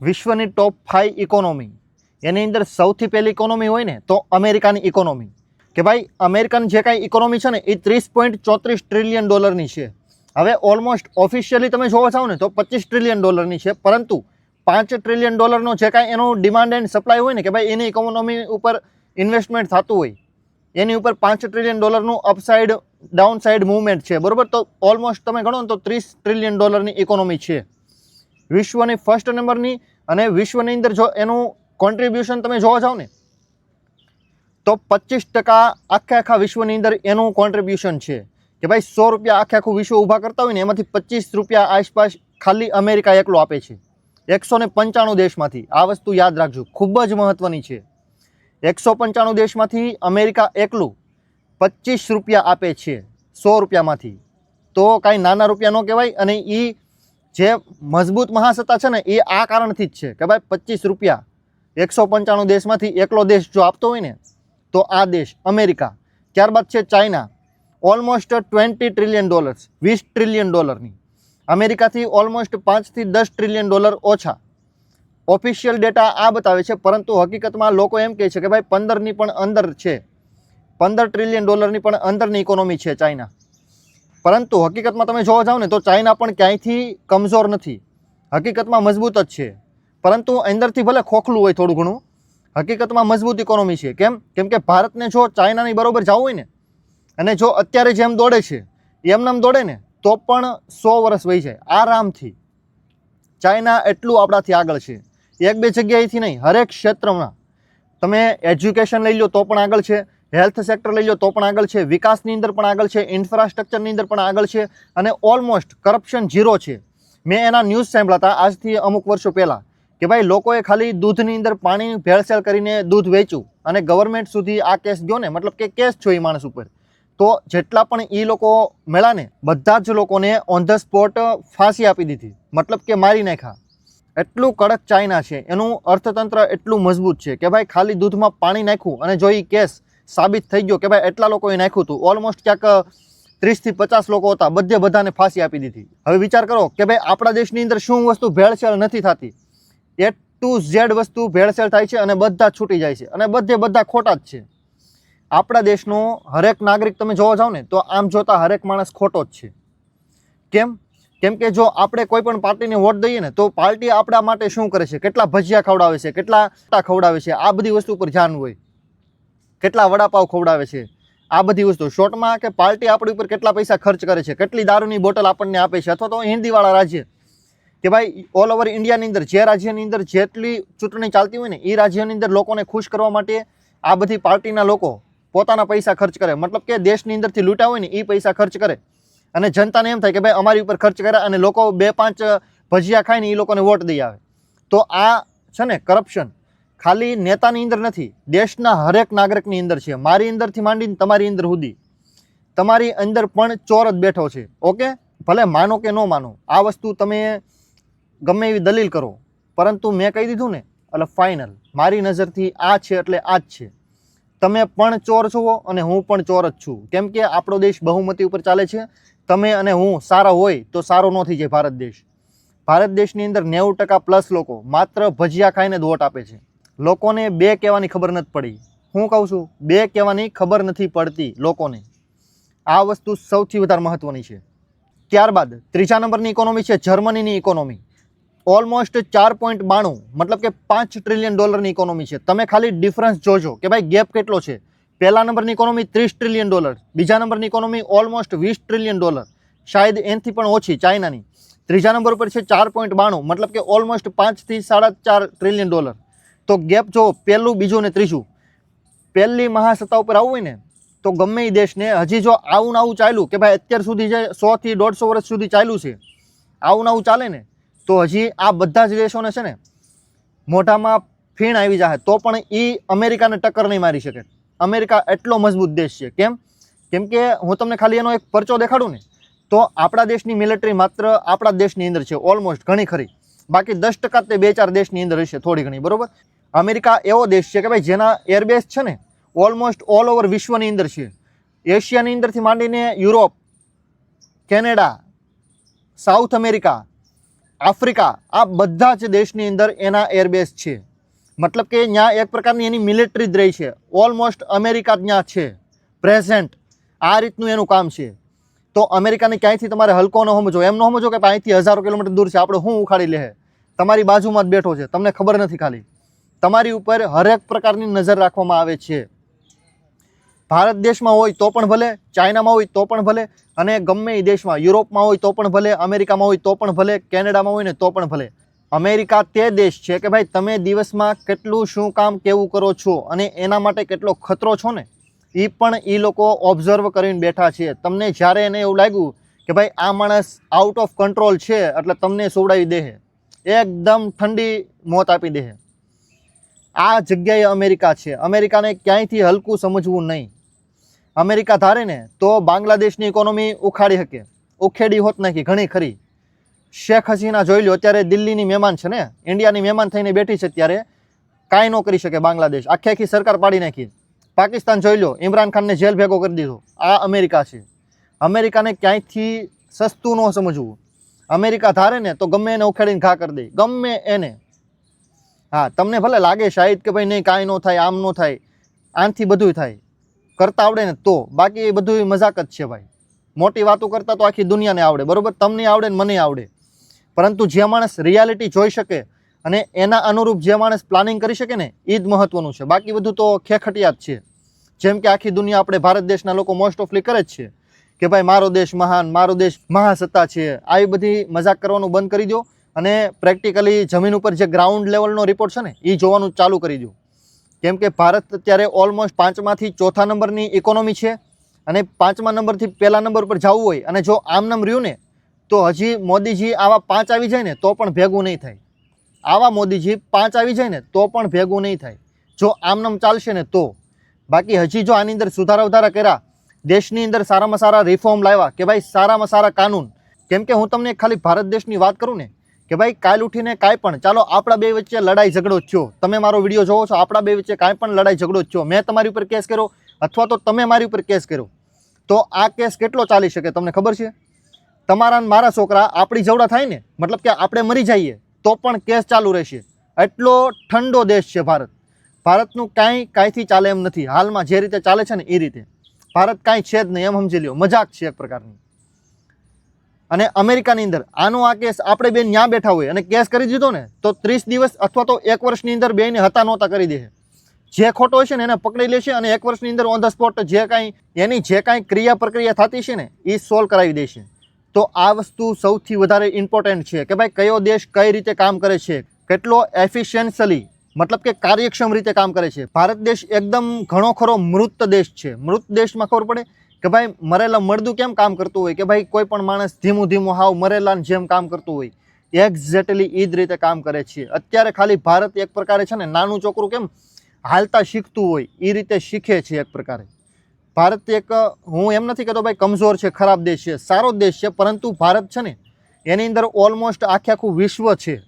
વિશ્વની ટોપ five economy એની અંદર સૌથી પહેલી ઇકોનોમી હોય ને તો અમેરિકાની ઇકોનોમી કે ભાઈ, અમેરિકન જે કાંઈ ઇકોનોમી છે ને, એ ત્રીસ પોઈન્ટ ચોત્રીસ ટ્રિલિયન ડોલરની છે. હવે ઓલમોસ્ટ ઓફિશિયલી તમે જોવા જાઓ ને તો પચીસ ટ્રિલિયન ડોલરની છે. પરંતુ પાંચ ટ્રિલિયન ડોલરનો જે કાંઈ એનો ડિમાન્ડ એન્ડ સપ્લાય હોય ને, કે ભાઈ, એની ઇકોનોમી ઉપર ઇન્વેસ્ટમેન્ટ થતું હોય, એની ઉપર પાંચ ટ્રિલિયન ડોલરનું અપસાઇડ ડાઉન સાઇડ મુવમેન્ટ છે. બરોબર? તો ઓલમોસ્ટ તમે ગણો ને તો ત્રીસ ટ્રિલિયન ડોલરની ઇકોનોમી છે. વિશ્વની ફર્સ્ટ નંબરની અને વિશ્વની અંદર જો એનું કોન્ટ્રીબ્યુશન તમે જોવા જાઓ ને, તો પચીસ ટકા આખે આખા વિશ્વની અંદર એનું કોન્ટ્રીબ્યુશન છે. કે ભાઈ સો રૂપિયા આખે આખું વિશ્વ ઊભા કરતા હોય ને, એમાંથી પચીસ રૂપિયા આસપાસ ખાલી અમેરિકા એકલો આપે છે. એકસો ને પંચાણું દેશમાંથી, આ વસ્તુ યાદ રાખજો, ખૂબ જ મહત્ત્વની છે. એકસો પંચાણું દેશમાંથી અમેરિકા એકલું, પચીસ રૂપિયા આપે છે સો રૂપિયામાંથી. તો કાંઈ નાના રૂપિયા ન કહેવાય અને એ જે મજબૂત મહાસત્તા છે ને, એ આ કારણથી જ છે કે ભાઈ પચીસ રૂપિયા એકસો પંચાણું દેશમાંથી એકલો દેશ જો આપતો હોય ને, તો આ દેશ અમેરિકા, ત્યારબાદ છે China almost twenty trillion dollars વીસ ટ્રિલિયન ડોલરની અમેરિકાથી ઓલમોસ્ટ પાંચથી દસ ટ્રિલિયન ડોલર ઓછા. ઓફિશિયલ ડેટા આ બતાવે છે, પરંતુ હકીકતમાં લોકો એમ કહે છે કે ભાઈ પંદરની પણ અંદર છે. પંદર ટ્રિલિયન ડોલરની પણ અંદરની ઇકોનોમી છે ચાઇના. પરંતુ હકીકતમાં તમે જોવા જાઓ ને તો ચાઇના પણ ક્યાંયથી કમજોર નથી. હકીકતમાં મજબૂત જ છે. પરંતુ અંદરથી ભલે ખોખલું હોય થોડું ઘણું, હકીકતમાં મજબૂત ઇકોનોમી છે. કેમ? કેમ કે ભારતને જો ચાઇનાની બરોબર જવું હોય ને, અને જો અત્યારે જેમ દોડે છે એમનેમ દોડે ને, તો પણ સો વર્ષ વહી જાય, આરામથી. ચાઇના એટલું આપણાથી આગળ છે. એક બે જગ્યાએથી નહીં, હરેક ક્ષેત્રમાં. તમે એજ્યુકેશન લઈ લો તો પણ આગળ છે. હેલ્થ સેક્ટર લઈ લો તો પણ આગળ છે, વિકાસની અંદર પણ આગળ છે, ઇન્ફ્રાસ્ટ્રક્ચરની અંદર પણ આગળ છે અને ઓલમોસ્ટ કરપ્શન ઝીરો છે. મેં એના ન્યૂઝ સાંભળ્યા હતા આજથી અમુક વર્ષો પહેલાં કે ભાઈ લોકોએ ખાલી દૂધની અંદર પાણી ભેળસેળ કરીને દૂધ વેચ્યું અને ગવર્મેન્ટ સુધી આ કેસ ગયો ને, મતલબ કે કેસ છો એ માણસ ઉપર. તો જેટલા પણ એ લોકો મેળાને બધા જ લોકોને ઓન ધ સ્પોટ ફાંસી આપી દીધી. મતલબ કે મારી નાખ્યા. એટલું કડક ચાઇના છે, એનું અર્થતંત્ર એટલું મજબૂત છે કે ભાઈ ખાલી દૂધમાં પાણી નાખ્યું અને જો એ કેસ સાબિત થઈ ગયો કે ભાઈ એટલા લોકોએ નાખ્યું હતું. ઓલમોસ્ટ ક્યાંક ત્રીસથી પચાસ લોકો હતા. બધે બધાને ફાંસી આપી દીધી. હવે વિચાર કરો કે ભાઈ આપણા દેશની અંદર શું વસ્તુ ભેળસેળ નથી થતી? એ ટુ ઝેડ વસ્તુ ભેળસેળ થાય છે અને બધા છૂટી જાય છે. અને બધે બધા ખોટા જ છે. આપણા દેશનો હરેક નાગરિક તમે જોવા જાઓ ને, તો આમ જોતા હરેક માણસ ખોટો જ છે. કેમ? કેમ કે જો આપણે કોઈ પણ પાર્ટીને વોટ દઈએ ને, તો પાર્ટી આપણા માટે શું કરે છે? કેટલા ભજીયા ખવડાવે છે? કેટલા ખવડાવે છે? આ બધી વસ્તુ પર ધ્યાન હોય. કેટલા વડાપાવ ખવડાવે છે? આ બધી વસ્તુ. શોર્ટમાં કે પાર્ટી આપણી ઉપર કેટલા પૈસા ખર્ચ કરે છે? કેટલી દારૂની બોટલ આપણને આપે છે? અથવા તો હિન્દીવાળા રાજ્ય. કે ભાઈ ઓલ ઓવર ઇન્ડિયાની અંદર, જે રાજ્યની અંદર જેટલી ચૂંટણી ચાલતી હોય ને એ રાજ્યની અંદર લોકોને ખુશ કરવા માટે આ બધી પાર્ટીના લોકો પોતાના પૈસા ખર્ચ કરે. મતલબ કે દેશની અંદરથી લૂંટા હોય ને એ પૈસા ખર્ચ કરે. અને જનતાને એમ થાય કે ભાઈ, અમારી ઉપર ખર્ચ કર્યા અને લોકો બે પાંચ ભજીયા ખાઈને એ લોકોને વોટ દઈ આવે. તો આ છે ને કરપ્શન ખાલી નેતાની અંદર નથી, દેશના હરેક નાગરિકની અંદર છે. મારી અંદરથી માંડીને તમારી અંદર સુધી. તમારી અંદર પણ ચોર જ બેઠો છે. ઓકે? ભલે માનો કે ન માનો, આ વસ્તુ તમે ગમે એવી દલીલ કરો. પરંતુ મેં કહી દીધું ને, એટલે ફાઇનલ મારી નજરથી આ છે એટલે આ જ છે. તમે પણ ચોર છો અને હું પણ ચોર જ છું. કેમ કે આપણો દેશ બહુમતી ઉપર ચાલે છે. તમે અને હું સારા હોય તો સારો ન થઈ જાય ભારત દેશ. ભારત દેશની અંદર નેવું ટકા પ્લસ લોકો માત્ર ભજીયા ખાઈને જ વોટ આપે છે. લોકોને બે કહેવાની ખબર નથી પડી. હું કહું છું, બે કહેવાની ખબર નથી પડતી લોકોને. આ વસ્તુ સૌથી વધારે મહત્ત્વની છે. ત્યારબાદ ત્રીજા નંબરની ઇકોનોમી છે જર્મનીની ઇકોનોમી ઓલમોસ્ટ ચાર પોઈન્ટ બાણું, મતલબ કે પાંચ ટ્રિલિયન ડોલરની ઇકોનોમી છે. તમે ખાલી ડિફરન્સ જોજો કે ભાઈ ગેપ કેટલો છે. પહેલા નંબરની ઇકોનોમી ત્રીસ ટ્રિલિયન ડોલર બીજા નંબરની ઇકોનોમી ઓલમોસ્ટ વીસ ટ્રિલિયન ડોલર શાયદ એનથી પણ ઓછી ચાઇનાની. ત્રીજા નંબર ઉપર છે ચાર પોઈન્ટ બાણું, મતલબ કે ઓલમોસ્ટ પાંચથી સાડા ચાર ટ્રિલિયન ડોલર તો ગેપ જો પહેલું, બીજું ને ત્રીજું. પહેલી મહાસત્તા ઉપર આવવું હોય ને, તો ગમે એ દેશને હજી જો આવું આવું ચાલ્યું, કે ભાઈ અત્યાર સુધી જે સોથી દોઢસો વર્ષ સુધી ચાલ્યું છે, આવું આવું ચાલે ને, તો હજી આ બધા જ દેશોને છે ને, મોઢામાં ફીણ આવી જાય તો પણ એ અમેરિકાને ટક્કર નહીં મારી શકે. અમેરિકા એટલો મજબૂત દેશ છે. કેમ? કેમ કે હું તમને ખાલી એનો એક પરચો દેખાડું ને, તો આપણા દેશની મિલિટરી માત્ર આપણા દેશની અંદર છે ઓલમોસ્ટ ઘણી ખરી. બાકી દસ ટકા તે બે ચાર દેશની અંદર હશે, થોડી ઘણી, બરોબર? અમેરિકા એવો દેશ છે કે ભાઈ જેના એરબેઝ છે ને ઓલમોસ્ટ ઓલ ઓવર વિશ્વની અંદર છે. એશિયાની અંદરથી માંડીને Europe, Canada, South America, Africa, આ બધા જ દેશની અંદર એના એરબેઝ છે. મતલબ કે ત્યાં એક પ્રકારની એની મિલિટરી જ રહી છે. ઓલમોસ્ટ અમેરિકા ત્યાં છે. પ્રેઝન્ટ આ રીતનું એનું કામ છે. તો અમેરિકાને ક્યાંયથી તમારે હલકો ન સમજો એમ ન સમજો કે અહીંથી હજારો કિલોમીટર દૂર છે, આપણે શું ઉખાડી લે તમારી બાજુમાં જ બેઠો છે. તમને ખબર નથી ખાલી. તમારી ઉપર હરેક પ્રકારની નજર રાખવામાં આવે છે. ભારત દેશમાં હોય તો પણ ભલે, ચાઇનામાં હોય તો પણ ભલે અને ગમે એ દેશમાં, યુરોપમાં હોય તો પણ ભલે, અમેરિકામાં હોય તો પણ ભલે, કેનેડામાં હોય ને તો પણ ભલે. અમેરિકા તે દેશ છે કે ભાઈ તમે દિવસમાં કેટલું શું કામ કેવું કરો છો અને એના માટે કેટલો ખતરો છો ને એ પણ એ લોકો ઓબ્ઝર્વ કરીને બેઠા છે. તમને જ્યારે એને એવું લાગ્યું કે ભાઈ આ માણસ આઉટ ઓફ કંટ્રોલ છે, એટલે તમને સોવડાવી દે એકદમ ઠંડી મોત આપી દે આ જગ્યાએ અમેરિકા છે. અમેરિકાને ક્યાંયથી હલકું સમજવું નહીં. અમેરિકા ધારે ને તો બાંગ્લાદેશની ઇકોનોમી ઉખાડી શકે. ઉખેડી હોત નાખી ઘણી ખરી. શેખ હસીના જોઈ લો અત્યારે દિલ્હીની મહેમાન છે ને, ઇન્ડિયાની મહેમાન થઈને બેઠી છે ત્યારે કાંઈ ન કરી શકે બાંગ્લાદેશ. આખી આખી સરકાર પાડી નાખી. પાકિસ્તાન જોઈ લો ઇમરાન ખાનને જેલ ભેગો કરી દીધો. આ અમેરિકા છે. અમેરિકાને ક્યાંયથી સસ્તું ન સમજવું. અમેરિકા ધારે ને તો ગમે એને ઉખેડીને ઘા કરી દે. ગમે એને. હા, તમને ભલે લાગે શાયદ કે ભાઈ નહીં, કાંઈ ન થાય, આમ ન થાય, આનથી બધું થાય. કરતા આવડે ને તો. બાકી એ બધું મજાક જ છે ભાઈ. મોટી વાતો કરતાં તો આખી દુનિયાને આવડે. બરાબર? તમને આવડે ને મને આવડે. પરંતુ જે માણસ રિયાલિટી જોઈ શકે અને એના અનુરૂપ જે માણસ પ્લાનિંગ કરી શકે ને એ જ મહત્વનું છે. બાકી બધું તો ખેખટિયાત છે. જેમ કે આખી દુનિયા આપણે ભારત દેશના લોકો મોસ્ટ ઓફલી કરે જ છે કે ભાઈ મારો દેશ મહાન, મારો દેશ મહાસત્તા છે. આવી બધી મજાક કરવાનું બંધ કરી દો. અને પ્રેક્ટિકલી જમીન ઉપર જે ગ્રાઉન્ડ લેવલનો રિપોર્ટ છે ને એ જોવાનું ચાલુ કરી દઉં. કેમ કે ભારત અત્યારે ઓલમોસ્ટ પાંચમાંથી ચોથા નંબરની ઇકોનોમી છે અને પાંચમા નંબરથી પહેલા નંબર પર જવું હોય અને જો આમ નામ રહ્યું ને, તો હજી મોદીજી આવા પાંચ આવી જાય ને, તો પણ ભેગું નહીં થાય. આવા મોદીજી પાંચ આવી જાય ને, તો પણ ભેગું નહીં થાય. જો આમ નામ ચાલશે ને, તો. બાકી હજી જો આની અંદર સુધારા ઉધારા કર્યા, દેશની અંદર સારામાં સારા રિફોર્મ લાવ્યા કે ભાઈ સારામાં સારા કાનૂન. કેમ કે હું તમને ખાલી ભારત દેશની વાત કરું ને કે ભાઈ કાલ ઉઠીને કાંઈ પણ, ચાલો આપણા બે વચ્ચે લડાઈ ઝઘડો થયો. તમે મારો વીડિયો જોવો છો, આપણા બે વચ્ચે કાંઈ પણ લડાઈ ઝઘડો થયો. મેં તમારી ઉપર કેસ કર્યો, અથવા તો તમે મારી ઉપર કેસ કર્યો. તો આ કેસ કેટલો ચાલી શકે તમને ખબર છે? તમારા મારા છોકરા આપણી જવડા થાય ને, મતલબ કે આપણે મરી જઈએ, તો પણ કેસ ચાલુ રહેશે. એટલો ઠંડો દેશ છે ભારત. ભારતનું કાંઈ કાંઈથી ચાલે એમ નથી. હાલમાં જે રીતે ચાલે છે ને એ રીતે. ભારત કાંઈ છે જ નહીં, એમ સમજી લ્યો. મજાક છે એક પ્રકારની. અને અમેરિકાની અંદર. આનો આ કેસ આપણે બેન ન્યા બેઠા હોય અને કેસ કરી દીધો ને, તો ત્રીસ દિવસ અથવા તો એક વર્ષની અંદર બેને હતા નહોતા કરી દે જે ખોટો હશે ને એને પકડી લેશે અને એક વર્ષની અંદર ઓન ધ સ્પોટ જે કાંઈ, એની જે કાંઈ ક્રિયા પ્રક્રિયા થતી છે ને એ સોલ્વ કરાવી દેશે. તો આ વસ્તુ સૌથી વધારે ઇમ્પોર્ટન્ટ છે કે ભાઈ કયો દેશ કઈ રીતે કામ કરે છે, કેટલો એફિશિયન્સલી મતલબ કે કાર્યક્ષમ રીતે કામ કરે છે. ભારત દેશ એકદમ ઘણો ખરો મૃત દેશ છે. મૃત દેશમાં ખબર પડે કે ભાઈ મરેલા મળદું કેમ કામ કરતું હોય? કે ભાઈ કોઈ પણ માણસ ધીમું ધીમું હાવ મરેલાને જેમ કામ કરતું હોય એક્ઝેક્ટલી એ જ રીતે કામ કરે છે. અત્યારે ખાલી ભારત એક પ્રકારે છે ને નાનું છોકરું કેમ હાલતા શીખતું હોય એ રીતે શીખે છે એક પ્રકારે. ભારત એક, હું એમ નથી કહેતો ભાઈ કમજોર છે, ખરાબ દેશ છે, સારો દેશ છે, પરંતુ ભારત છે ને એની અંદર ઓલમોસ્ટ આખે આખું વિશ્વ છે.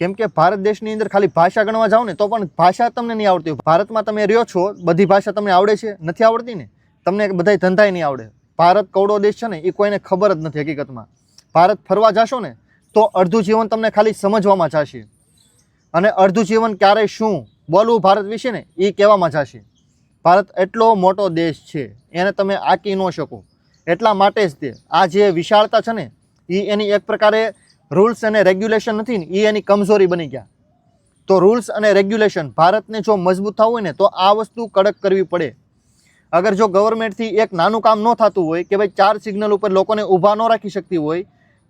કેમ કે ભારત દેશની અંદર ખાલી ભાષા ગણવા જાઓ ને તો પણ ભાષા તમને નહીં આવડતી. ભારતમાં તમે રહ્યો છો, બધી ભાષા તમને આવડે છે? નથી આવડતી ને? તમને બધાય ધંધાય નહીં આવડે. ભારત કવડો દેશ છે ને, એ કોઈને ખબર જ નથી હકીકતમાં. ભારત ફરવા જશો ને, તો અડધું જીવન તમને ખાલી સમજવામાં જશે. અને અડધું જીવન ક્યારે શું બોલવું ભારત વિશે ને, એ કહેવામાં જશે. ભારત એટલો મોટો દેશ છે, એને તમે આંકી ન શકો. એટલા માટે જ તે, આ જે વિશાળતા છે ને, એ એની એક પ્રકારે રૂલ્સ અને રેગ્યુલેશન નથી ને, એ એની કમજોરી બની ગયા. તો રૂલ્સ અને રેગ્યુલેશન ભારતને જો મજબૂત થવું હોય ને, તો આ વસ્તુ કડક કરવી પડે. અગર જો ગવર્મેન્ટથી એક નાનું કામ ન થતું હોય કે ભાઈ ચાર સિગ્નલ ઉપર લોકોને ઊભા ન રાખી શકતી હોય,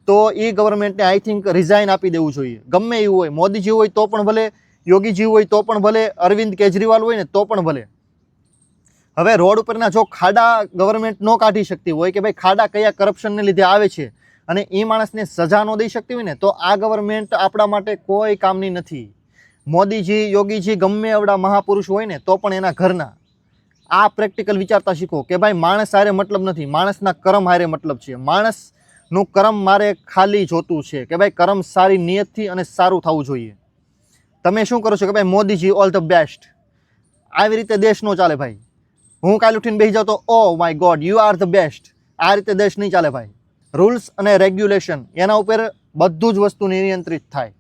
તો એ ગવર્મેન્ટને આઈ થિંક રિઝાઇન આપી દેવું જોઈએ. ગમે એવું હોય, મોદીજી હોય તો પણ ભલે, યોગીજી હોય તો પણ ભલે, અરવિંદ કેજરીવાલ હોય ને તો પણ ભલે. હવે રોડ ઉપરના જો ખાડા ગવર્મેન્ટ ન કાઢી શકતી હોય કે ભાઈ ખાડા કયા કરપ્શનને લીધે આવે છે અને એ માણસને સજા ન દઈ શકતી હોય ને, તો આ ગવર્મેન્ટ આપણા માટે કોઈ કામની નથી. મોદીજી, યોગીજી ગમે એવડા મહાપુરુષ હોય ને, તો પણ એના ઘરના. આ પ્રેક્ટિકલ વિચારતા શીખો કે ભાઈ માણસ હારે મતલબ નથી, માણસના કર્મ હારે મતલબ છે. માણસનું કર્મ મારે ખાલી જોતું છે કે ભાઈ કર્મ સારી નિયતથી અને સારું થવું જોઈએ. તમે શું કરો છો કે ભાઈ મોદીજી ઓલ ધ બેસ્ટ આવી રીતે દેશ નો ચાલે ભાઈ. હું કાલે ઉઠીને બેસી જાઉં તો ઓ my god you are the best આ રીતે દેશ નહીં ચાલે ભાઈ. રૂલ્સ અને રેગ્યુલેશન એના ઉપર બધું જ વસ્તુ નિયંત્રિત થાય.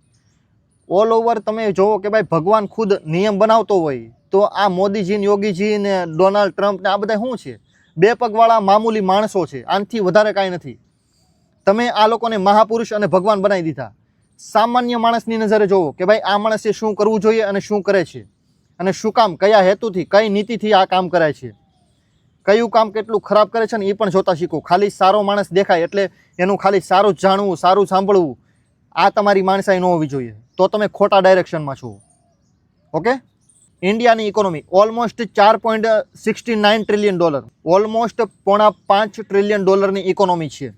ઓલ ઓવર તમે જોવો કે ભાઈ ભગવાન ખુદ નિયમ બનાવતો હોય. તો આ મોદીજી ને યોગીજી ને ડોનાલ્ડ ટ્રમ્પ ને આ બધા શું છે? બે પગવાળા મામૂલી માણસો છે. આનાથી વધારે કાંઈ નથી. તમે આ લોકોને મહાપુરુષ અને ભગવાન બનાવી દીધા. સામાન્ય માણસની નજરે જોવો કે ભાઈ આ માણસે શું કરવું જોઈએ અને શું કરે છે? અને શું કામ, કયા હેતુથી, કઈ નીતિથી આ કામ કરાય છે? કયું કામ કેટલું ખરાબ કરે છે ને એ પણ જોતા શીખો. ખાલી સારો માણસ દેખાય એટલે એનું ખાલી સારું જાણવું, સારું સાંભળવું આ તમારી માણસાઈ ન હોવી જોઈએ. તો તમે ખોટા ડાયરેક્શનમાં છો. ઓકે? ઇન્ડિયાની ઇકોનોમી ઓલમોસ્ટ ચાર point sixty nine trillion dollar almost પોણા પાંચ ટ્રિલિયન ડોલરની ઇકોનોમી છે.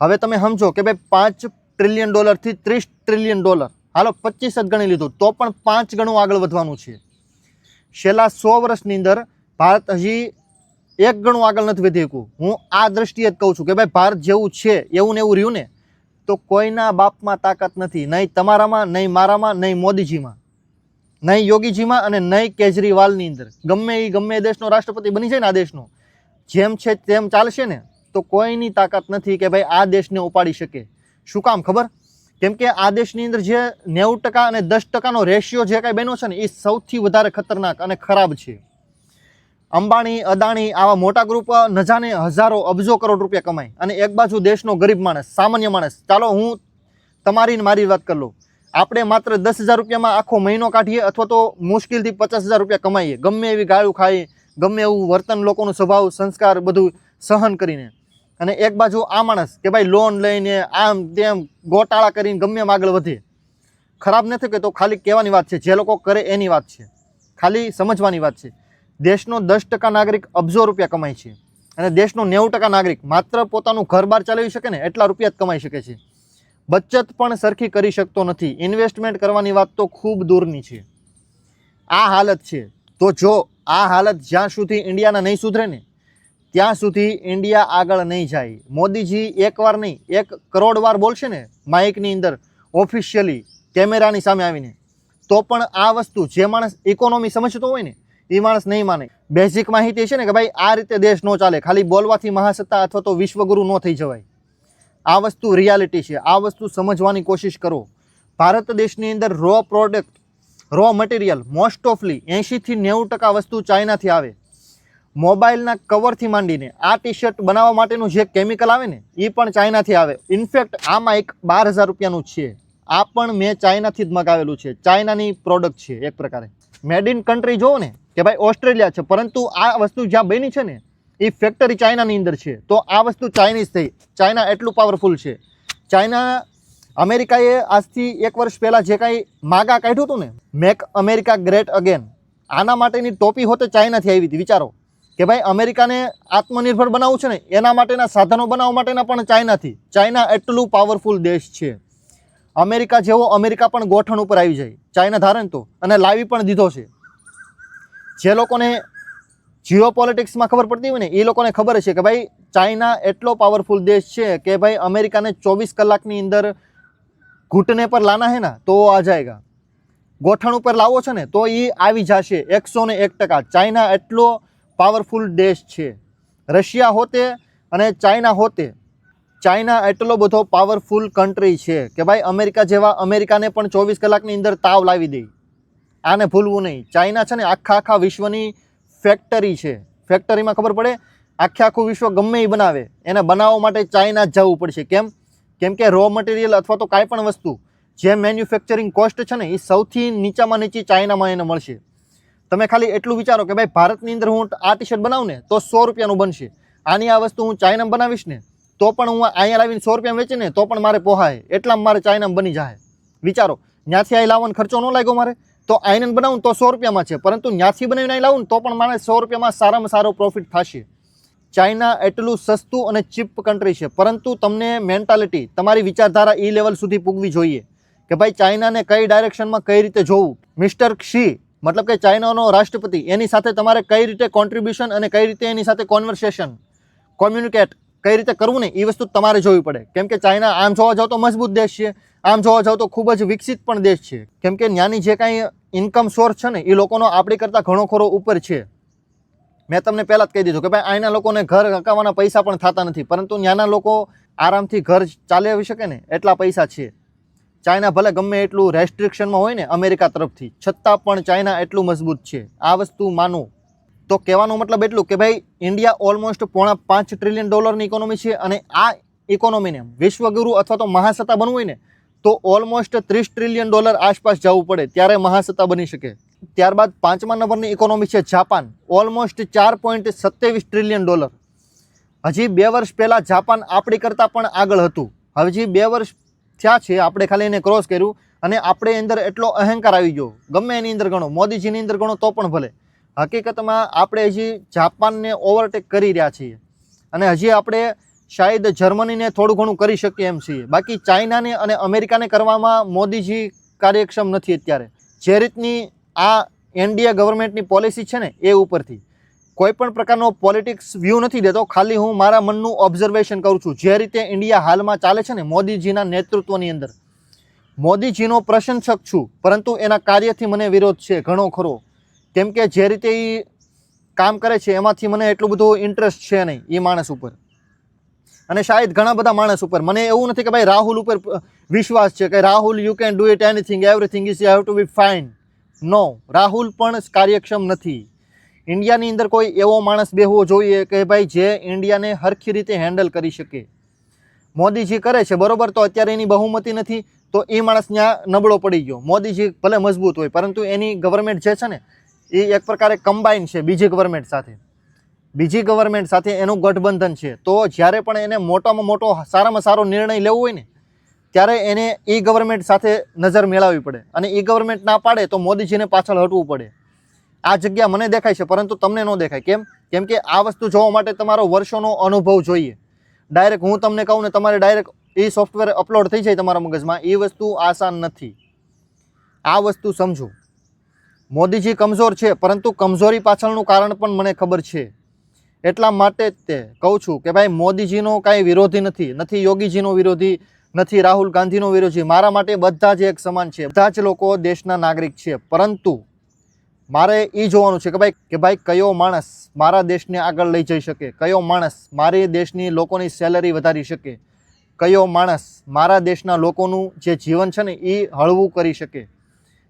હવે તમે સમજો કે ભાઈ પાંચ ટ્રિલિયન ડોલરથી ત્રીસ ટ્રિલિયન ડોલર હાલો, પચીસ જ ગણી લીધું, તો પણ પાંચ ગણું આગળ વધવાનું છે. છેલ્લા સો વર્ષની અંદર ભારત હજી એક ગણું આગળ નથી વધી શકું હું આ દ્રષ્ટિએ જ કહું છું કે ભાઈ ભારત જેવું છે, એવું ને એવું રહ્યું ને, તો કોઈના બાપમાં તાકાત નથી, નહીં તમારામાં, નહીં મારામાં, નહીં મોદીજીમાં. નહીં યોગીજીમાં અને નહીં કેજરીવાલની અંદર. ગમે એ ગમે દેશનો રાષ્ટ્રપતિ બની જાય ને આ દેશનો. જેમ છે તેમ ચાલશે ને, તો કોઈની તાકાત નથી કે ભાઈ આ દેશને ઉપાડી શકે. શું કામ, ખબર? કેમ કે આ દેશની અંદર જે નેવું ટકા અને દસ ટકાનો રેશિયો જે કાંઈ બન્યો છે ને, એ સૌથી વધારે ખતરનાક અને ખરાબ છે. અંબાણી, અદાણી આવા મોટા ગ્રુપ નજાને હજારો, અબજો કરોડ રૂપિયા કમાય. અને એક બાજુ દેશનો ગરીબ માણસ, સામાન્ય માણસ. ચાલો હું તમારી મારી વાત કરી લઉં. આપણે માત્ર દસ હજાર રૂપિયામાં આખો મહિનો કાઢીએ અથવા તો મુશ્કેલથી પચાસ હજાર રૂપિયા કમાઈએ. ગમે એવી ગાળું ખાઈએ, ગમે એવું વર્તન લોકોનો સ્વભાવ, સંસ્કાર બધું સહન કરીને. અને એક બાજુ આ માણસ કે ભાઈ લોન લઈને આમ તેમ ગોટાળા કરીને ગમે એમ આગળ વધે. ખરાબ નથી કહેતો ખાલી કહેવાની વાત છે. જે લોકો કરે એની વાત છે. ખાલી સમજવાની વાત છે. દેશનો દસ ટકા નાગરિક અબજો રૂપિયા કમાય છે. અને દેશનો નેવું ટકા નાગરિક માત્ર પોતાનું ઘર બાર ચલાવી શકે ને એટલા રૂપિયા જ કમાઈ શકે છે. બચત પણ સરખી કરી શકતો નથી. ઇન્વેસ્ટમેન્ટ કરવાની વાત તો ખૂબ દૂરની છે. આ હાલત છે. તો જો આ હાલત જ્યાં સુધી ઇન્ડિયાના નહીં સુધરે ને, ત્યાં સુધી ઇન્ડિયા આગળ નહીં જાય. મોદીજી એકવાર નહીં, એક કરોડ વાર બોલશે ને માઇકની અંદર ઓફિશિયલી કેમેરાની સામે આવીને, તો પણ આ વસ્તુ જે માણસ ઇકોનોમી સમજતો હોય ને, એ માણસ નહીં માને. બેઝિક માહિતી છે ને કે ભાઈ આ રીતે દેશ ન ચાલે. ખાલી બોલવાથી મહાસત્તા અથવા તો વિશ્વગુરુ ન થઈ જવાય. આ વસ્તુ રિયાલિટી છે. આ વસ્તુ સમજવાની કોશિશ કરો. ભારત દેશની અંદર raw product raw material most ઓફલી એંશીથી નેવું ટકા વસ્તુ ચાઇનાથી આવે. મોબાઈલના કવરથી માંડીને આ ટી શર્ટ બનાવવા માટેનું જે કેમિકલ આવે ને એ પણ ચાઇનાથી આવે. ઇનફેક્ટ આમાં એક બાર હજાર રૂપિયાનું છે. આ પણ મેં ચાઇનાથી જ મગાવેલું છે. ચાઇનાની પ્રોડક્ટ છે એક પ્રકારે. મેડ ઇન કન્ટ્રી જોવો ને, કે ભાઈ ઓસ્ટ્રેલિયા છે. પરંતુ આ વસ્તુ જ્યાં બની છે ને એ ફેક્ટરી ચાઇનાની અંદર છે. તો આ વસ્તુ ચાઇનીઝ થઈ. ચાઇના એટલું પાવરફુલ છે. ચાઇના અમેરિકાએ આજથી એક વર્ષ પહેલાં જે કાંઈ માગા કાઢ્યું હતું ને મેક અમેરિકા ગ્રેટ અગેન આના માટેની ટોપી હોતે ચાઇનાથી આવી હતી. વિચારો. કે ભાઈ, અમેરિકાને આત્મનિર્ભર બનાવવું છે ને, એના માટેના સાધનો બનાવવા માટેના પણ ચાઇનાથી. ચાઇના એટલું પાવરફુલ દેશ છે. અમેરિકા જેવો અમેરિકા પણ ગોઠણ ઉપર આવી જાય. ચાઇના ધારણ તો. અને લાવી પણ દીધો છે. જે લોકોને જીઓ પોલિટિક્સમાં ખબર પડતી હોય ને, એ લોકોને ખબર છે કે ભાઈ, ચાઇના એટલો પાવરફુલ દેશ છે કે ભાઈ, અમેરિકાને ચોવીસ કલાકની અંદર ઘૂંટને પર લાના હે ના, તો આ જાયગા. ગોઠણ ઉપર લાવો છો ને, તો એ આવી જશે એકસો ને એક ટકા. ચાઇના એટલો પાવરફુલ દેશ છે. રશિયા હોતે અને ચાઇના હોતે ચાઇના એટલો બધો પાવરફુલ કન્ટ્રી છે કે ભાઈ, અમેરિકા જેવા અમેરિકાને પણ ચોવીસ કલાકની અંદર તાવ લાવી દે. આને ભૂલવું નહીં. ચાઇના છે ને, આખા આખા વિશ્વની ફેક્ટરી છે. ફેક્ટરીમાં ખબર પડે? આખે આખું વિશ્વ ગમે એ બનાવે. એને બનાવવા માટે ચાઇના જ જવું પડશે. કેમ? કેમ કે રો મટીરિયલ અથવા તો કાંઈ પણ વસ્તુ, જે મેન્યુફેક્ચરિંગ કોસ્ટ છે ને એ સૌથી નીચામાં નીચી ચાઇનામાં એને મળશે. તમે ખાલી એટલું વિચારો કે ભાઈ ભારતની અંદર હું આ ટી શર્ટ બનાવું ને, તો સો રૂપિયાનું બનશે. આની આ વસ્તુ હું ચાઇનામાં બનાવીશ ને, તો પણ હું અહીંયા લાવીને સો રૂપિયા વેચીને, તો પણ મારે પોહાય. એટલામાં મારે ચાઇનામાં બની જાય. વિચારો. ત્યાંથી અહીં લાવવાનો ખર્ચો ન લાગ્યો મારે? તો આયનન બનાવું તો સો રૂપિયામાં છે. પરંતુ ત્યાંથી બનાવીને લાવું તો પણ મારે સો રૂપિયામાં સારામાં સારો પ્રોફિટ થશે. ચાઇના એટલું સસ્તું અને ચીપ કન્ટ્રી છે. પરંતુ તમને મેન્ટાલિટી તમારી વિચારધારા એ લેવલ સુધી પૂગવી જોઈએ કે ભાઈ ચાઇનાને કઈ ડાયરેક્શનમાં કઈ રીતે જોવું? મિસ્ટર ક્ષી મતલબ કે ચાઇનાનો રાષ્ટ્રપતિ, એની સાથે તમારે કઈ રીતે કોન્ટ્રીબ્યુશન અને કઈ રીતે એની સાથે કોન્વર્સેશન કોમ્યુનિકેટ કઈ રીતે કરવું ને એ વસ્તુ તમારે જોવી પડે. કેમ કે ચાઇના આમ જોવા જાઓ તો મજબૂત દેશ છે. આમ જોવા જાવ તો ખૂબ જ વિકસિત પણ દેશ છે. કેમ કે ત્યાંની જે કાંઈ ઇન્કમ સોર્સ છે ને, એ લોકોનો આપણી કરતાં ઘણો ખરો ઉપર છે. મેં તમને પહેલાં જ કહી દીધું કે ભાઈ, અહીંના લોકોને ઘર હકાવવાના પૈસા પણ થતા નથી, પરંતુ ત્યાંના લોકો આરામથી ઘર ચાલી શકે ને, એટલા પૈસા છે. ચાઇના ભલે ગમે એટલું રેસ્ટ્રિક્શનમાં હોય ને, અમેરિકા તરફથી, છતાં પણ ચાઇના એટલું મજબૂત છે. આ વસ્તુ માનું. તો કહેવાનો મતલબ એટલું કે ભાઈ ઇન્ડિયા ઓલમોસ્ટ પોણા પાંચ ટ્રિલિયન ડોલરની ઇકોનોમી છે અને આ ઇકોનોમીને વિશ્વગુરુ અથવા તો મહાસત્તા બનવું હોય ને તો ઓલમોસ્ટ ત્રીસ ટ્રિલિયન ડોલર આસપાસ જવું પડે, ત્યારે મહાસત્તા બની શકે. ત્યારબાદ પાંચમા નંબરની ઇકોનોમી છે જાપાન ઓલમોસ્ટ ચાર પોઈન્ટ સત્યાવીસ ટ્રિલિયન ડોલર હજી બે વર્ષ પહેલાં જાપાન આપણી કરતાં પણ આગળ હતું. હજી બે વર્ષ થયા છે, આપણે ખાલી એને ક્રોસ કર્યું અને આપણે અંદર એટલો અહંકાર આવી ગયો. ગમે એની અંદર ગણો, મોદીજીની અંદર ગણો તો પણ ભલે. હકીકતમાં આપણે હજી જાપાનને ઓવરટેક કરી રહ્યા છીએ. અને હજી આપણે શાયદ જર્મનીને થોડું ઘણું કરી શકીએ એમ છીએ. બાકી ચાઇનાને અને અમેરિકાને કરવામાં મોદીજી કાર્યક્ષમ નથી અત્યારે. જે રીતની આ એનડીએ ગવર્મેન્ટની પોલિસી છે ને, એ ઉપરથી. કોઈ પણ પ્રકારનો પોલિટિક્સ વ્યૂ નથી દેતો. ખાલી હું મારા મનનું ઓબ્ઝર્વેશન કરું છું. જે રીતે ઇન્ડિયા હાલમાં ચાલે છે ને, મોદીજીના નેતૃત્વની અંદર. મોદીજીનો પ્રશંસક છું, પરંતુ એના કાર્યથી મને વિરોધ છે, ઘણો ખરો. કેમ કે જે રીતે એ કામ કરે છે, એમાંથી મને એટલું બધું ઇન્ટરેસ્ટ છે નહીં એ માણસ ઉપર. અને શાયદ ઘણા બધા માણસ ઉપર. મને એવું નથી કે ભાઈ રાહુલ ઉપર વિશ્વાસ છે કે Rahul you can do it anything everything is you have to be fine no Rahul પણ કાર્યક્ષમ નથી. ઇન્ડિયાની અંદર કોઈ એવો માણસ બેહવો જોઈએ કે ભાઈ જે ઇન્ડિયાને હરખી રીતે હેન્ડલ કરી શકે. મોદીજી કરે છે, બરોબર, તો અત્યારે એની બહુમતી નથી, તો એ માણસ ત્યાં નબળો પડી ગયો. મોદીજી ભલે મજબૂત હોય, પરંતુ એની ગવર્મેન્ટ જે છે ને, એ એક પ્રકારે કમ્બાઈન છે બીજી ગવર્મેન્ટ સાથે. બીજી ગવર્મેન્ટ સાથે એનું ગઠબંધન છે. તો જ્યારે પણ એને મોટામાં મોટો સારામાં સારો નિર્ણય લેવો હોય ને, ત્યારે એને એ ગવર્મેન્ટ સાથે નજર મેળવવી પડે. અને એ ગવર્મેન્ટ ના પાડે તો મોદીજીને પાછળ હટવું પડે. આ જગ્યા મને દેખાય છે, પરંતુ તમને ન દેખાય. કેમ? કેમ કે આ વસ્તુ જોવા માટે તમારો વર્ષોનો અનુભવ જોઈએ. ડાયરેક્ટ હું તમને કહું ને, તમારે ડાયરેક્ટ એ સોફ્ટવેર અપલોડ થઈ જાય તમારા મગજમાં. એ વસ્તુ આસાન નથી. આ વસ્તુ સમજો. મોદીજી કમજોર છે, પરંતુ કમજોરી પાછળનું કારણ પણ મને ખબર છે. એટલા માટે જ તે કહું છું કે ભાઈ, મોદીજીનો કાંઈ વિરોધી નથી નથી યોગીજીનો વિરોધી, નથી રાહુલ ગાંધીનો વિરોધી. મારા માટે બધા જ એક સમાન છે. બધા જ લોકો દેશના નાગરિક છે. પરંતુ મારે એ જોવાનું છે કે ભાઈ કે ભાઈ, કયો માણસ મારા દેશને આગળ લઈ જઈ શકે? કયો માણસ મારી દેશની લોકોની સેલરી વધારી શકે? કયો માણસ મારા દેશના લોકોનું જે જીવન છે ને એ હળવું કરી શકે?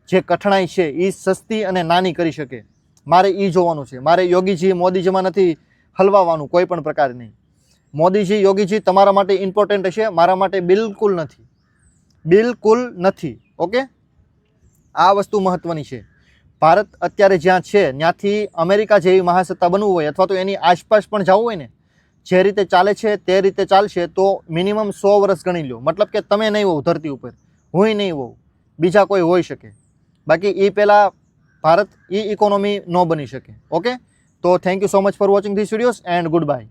જે કઠણાઈ છે એ સસ્તી અને નાની કરી શકે? મારે એ જોવાનું છે. મારે યોગીજી, મોદીજીમાં નથી હલવાવાનું કોઈ પણ પ્રકારની મોદીજી, યોગીજી તમારા માટે ઇમ્પોર્ટન્ટ હશે મારા માટે બિલકુલ નથી. બિલકુલ નથી, ઓકે? આ વસ્તુ મહત્ત્વની છે. ભારત અત્યારે જ્યાં છે, ત્યાંથી અમેરિકા જેવી મહાસત્તા બનવું હોય અથવા તો એની આસપાસ પણ જવું હોય ને, જે રીતે ચાલે છે, તે રીતે ચાલશે, તો મિનિમમ સો વર્ષ ગણી લો મતલબ કે તમે નહીં હોવ ધરતી ઉપર. હું નહીં હોઉં બીજા કોઈ હોઈ શકે. બાકી એ પહેલાં ભારત એ ઇકોનોમી ન બની શકે, okay? So thank you so much for watching these videos and goodbye.